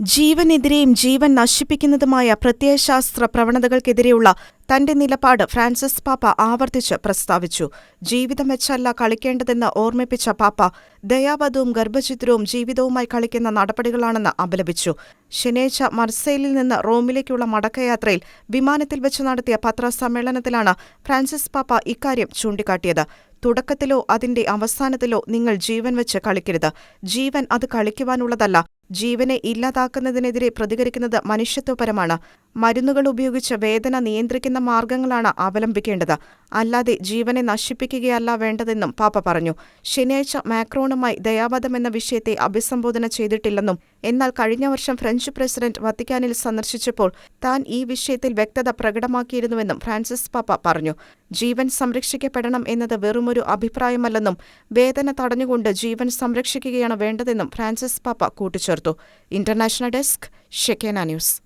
ജീവനെതിരെയും ജീവൻ നശിപ്പിക്കുന്നതുമായ പ്രത്യയശാസ്ത്ര പ്രവണതകൾക്കെതിരെയുള്ള തന്റെ നിലപാട് ഫ്രാൻസിസ് പാപ്പ ആവർത്തിച്ച് പ്രസ്താവിച്ചു. ജീവിതം വെച്ചല്ല കളിക്കേണ്ടതെന്ന് ഓർമ്മിപ്പിച്ച പാപ്പ ദയാവധവും ഗർഭചിത്രവും ജീവിതവുമായി കളിക്കുന്ന നടപടികളാണെന്ന് അപലപിച്ചു. ശനിയാഴ്ച മർസെയിലിൽ നിന്ന് റോമിലേക്കുള്ള മടക്കയാത്രയിൽ വിമാനത്തിൽ വെച്ച് നടത്തിയ പത്രസമ്മേളനത്തിലാണ് ഫ്രാൻസിസ് പാപ്പ ഇക്കാര്യം ചൂണ്ടിക്കാട്ടിയത്. തുടക്കത്തിലോ അതിന്റെ അവസാനത്തിലോ നിങ്ങൾ ജീവൻ വെച്ച് കളിക്കരുത്. ജീവൻ അത് കളിക്കുവാനുള്ളതല്ല. ജീവനെ ഇല്ലാതാക്കുന്നതിനെതിരെ പ്രതികരിക്കുന്നത് മനുഷ്യത്വപരമാണ്. മരുന്നുകൾ ഉപയോഗിച്ച് വേദന നിയന്ത്രിക്കുന്ന മാർഗങ്ങളാണ് അവലംബിക്കേണ്ടത്. അല്ലാതെ ജീവനെ നശിപ്പിക്കുകയല്ല വേണ്ടതെന്നും പാപ്പ പറഞ്ഞു. ശനിയാഴ്ച മാക്രോണുമായി ദയാവധമെന്ന വിഷയത്തെ അഭിസംബോധന ചെയ്തിട്ടില്ലെന്നും എന്നാൽ കഴിഞ്ഞ വർഷം ഫ്രഞ്ച് പ്രസിഡന്റ് വത്തിക്കാനിൽ സന്ദർശിച്ചപ്പോൾ താൻ ഈ വിഷയത്തിൽ വ്യക്തത പ്രകടമാക്കിയിരുന്നുവെന്നും ഫ്രാൻസിസ് പാപ്പ പറഞ്ഞു. ജീവൻ സംരക്ഷിക്കപ്പെടണം എന്നത് വെറുമൊരു അഭിപ്രായമല്ലെന്നും വേദന തടഞ്ഞുകൊണ്ട് ജീവൻ സംരക്ഷിക്കുകയാണ് വേണ്ടതെന്നും ഫ്രാൻസിസ് പാപ്പ കൂട്ടിച്ചേർത്തു. International desk ഷെക്കേന news